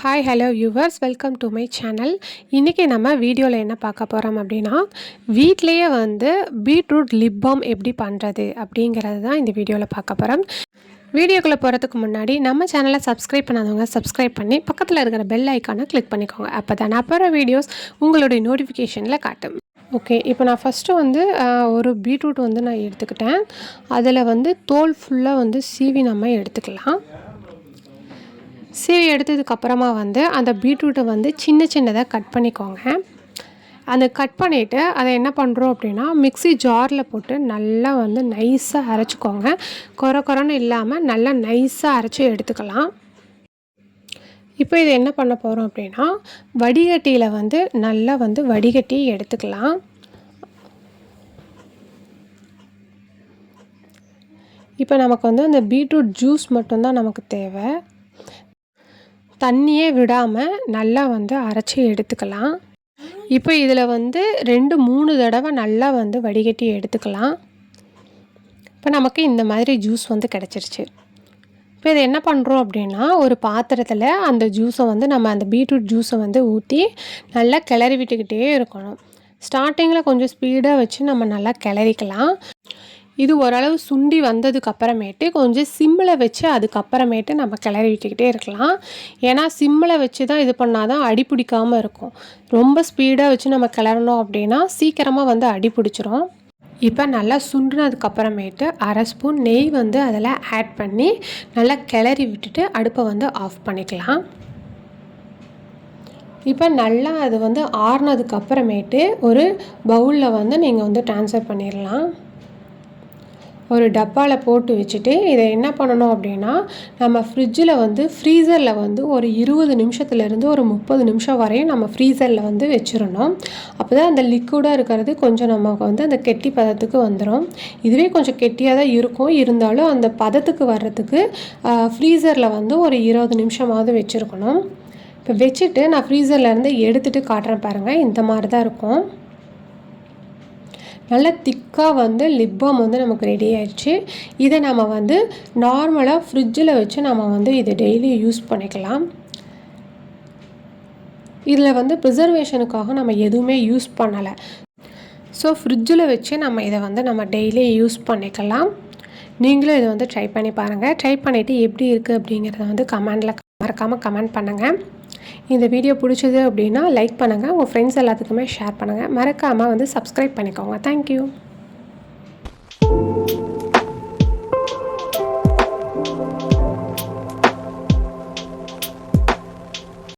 Hi hello viewers welcome to my channel இன்றைக்கி நம்ம வீடியோவில் என்ன பார்க்க போகிறோம் அப்படின்னா வீட்டிலையே வந்து பீட்ரூட் லிப் பாம் எப்படி பண்ணுறது அப்படிங்கிறது தான் இந்த வீடியோவில் பார்க்க போகிறோம் வீடியோக்குள்ளே போகிறதுக்கு முன்னாடி நம்ம சேனலை சப்ஸ்கிரைப் பண்ணாதவங்க சப்ஸ்கிரைப் பண்ணி பக்கத்தில் இருக்கிற பெல் ஐக்கானை கிளிக் பண்ணிக்கோங்க. அப்போ தான் நான் வீடியோஸ் உங்களுடைய நோட்டிஃபிகேஷனில் காட்டும். ஓகே இப்போ நான் ஃபஸ்ட்டு வந்து ஒரு பீட்ரூட் வந்து நான் எடுத்துக்கிட்டேன். அதில் வந்து தோல் ஃபுல்லாக வந்து சீவி நம்ம எடுத்துக்கலாம். சீவி எடுத்ததுக்கப்புறமா வந்து அந்த பீட்ரூட்டை வந்து சின்ன சின்னதாக கட் பண்ணிக்கோங்க. அந்த கட் பண்ணிவிட்டு அதை என்ன பண்ணுறோம் அப்படின்னா மிக்ஸி ஜாரில் போட்டு நல்லா வந்து நைஸாக அரைச்சிக்கோங்க. கொர கொரன்னு இல்லாமல் நல்லா நைஸாக அரைச்சி எடுத்துக்கலாம். இப்போ இது என்ன பண்ண போகிறோம் அப்படின்னா வடிகட்டியில் வந்து நல்லா வந்து வடிகட்டி எடுத்துக்கலாம். இப்போ நமக்கு வந்து அந்த பீட்ரூட் ஜூஸ் மட்டும்தான் நமக்கு தேவை. தண்ணியே விடாமல் நல்லா வந்து அரைச்சி எடுத்துக்கலாம். இப்போ இதில் வந்து ரெண்டு மூணு தடவை நல்லா வந்து வடிகட்டி எடுத்துக்கலாம். இப்போ நமக்கு இந்த மாதிரி ஜூஸ் வந்து கிடச்சிருச்சு. இப்போ இதை என்ன பண்ணுறோம் அப்படின்னா ஒரு பாத்திரத்தில் அந்த ஜூஸை வந்து நம்ம அந்த பீட்ரூட் ஜூஸை வந்து ஊற்றி நல்லா கிளறி விட்டுக்கிட்டே இருக்கணும். ஸ்டார்டிங்கில் கொஞ்சம் ஸ்பீடாக வச்சு நம்ம நல்லா கிளறிக்கலாம். இது ஓரளவு சுண்டி வந்ததுக்கு அப்புறமேட்டு கொஞ்சம் சிம்மில் வச்சு அதுக்கப்புறமேட்டு நம்ம கிளறி விட்டுக்கிட்டே இருக்கலாம். ஏன்னா சிம்மில் வச்சு தான் இது பண்ணால் தான் அடி பிடிக்காமல் இருக்கும். ரொம்ப ஸ்பீடாக வச்சு நம்ம கிளறணும் அப்படின்னா சீக்கிரமாக வந்து அடி பிடிச்சிரும். இப்போ நல்லா சுண்டினதுக்கப்புறமேட்டு அரை ஸ்பூன் நெய் வந்து அதில் ஆட் பண்ணி நல்லா கிளறி விட்டுட்டு அடுப்பை வந்து ஆஃப் பண்ணிக்கலாம். இப்போ நல்லா அது வந்து ஆறுனதுக்கப்புறமேட்டு ஒரு பவுலில் வந்து நீங்கள் வந்து ட்ரான்ஸ்ஃபர் பண்ணிடலாம் ஒரு டப்பாவில் போட்டு வச்சுட்டு இதை என்ன பண்ணணும் அப்படின்னா நம்ம ஃப்ரிட்ஜில் வந்து ஃப்ரீசரில் வந்து ஒரு இருபது நிமிஷத்துலேருந்து ஒரு முப்பது நிமிஷம் வரையும் நம்ம ஃப்ரீசரில் வந்து வச்சிடணும். அப்போ தான் அந்த லிக்விடாக இருக்கிறது கொஞ்சம் நமக்கு வந்து அந்த கெட்டி பதத்துக்கு வந்துடும் இதுவே கொஞ்சம் கெட்டியாக தான் இருக்கும். இருந்தாலும் அந்த பதத்துக்கு வர்றதுக்கு ஃப்ரீசரில் வந்து ஒரு இருபது நிமிஷமாவது வச்சுருக்கணும். இப்போ வச்சுட்டு நான் ஃப்ரீசர்லேருந்து எடுத்துகிட்டு காட்டுறேன் பாருங்கள் இந்த மாதிரி தான் இருக்கும். நல்ல திக்காக வந்து லிப் பாம் வந்து நமக்கு ரெடி ஆயிடுச்சு. இதை நம்ம வந்து நார்மலாக ஃப்ரிட்ஜில் வச்சு நம்ம வந்து இதை டெய்லி யூஸ் பண்ணிக்கலாம். இதில் வந்து ப்ரிசர்வேஷனுக்காக நம்ம எதுவுமே யூஸ் பண்ணலை. ஸோ ஃப்ரிட்ஜில் வச்சு நம்ம இதை வந்து நம்ம டெய்லி யூஸ் பண்ணிக்கலாம். நீங்களும் இதை வந்து ட்ரை பண்ணி பாருங்கள் ட்ரை பண்ணிவிட்டு எப்படி இருக்குது அப்படிங்கிறத வந்து கமெண்டில் மறக்காமல் கமெண்ட் பண்ணுங்கள் இந்த வீடியோ பிடிச்சது அப்படின்னா லைக் பண்ணுங்கள் உங்கள் ஃப்ரெண்ட்ஸ் எல்லாத்துக்குமே ஷேர் பண்ணுங்கள் மறக்காமல் வந்து சப்ஸ்கிரைப் பண்ணிக்கோங்க. தேங்க்யூ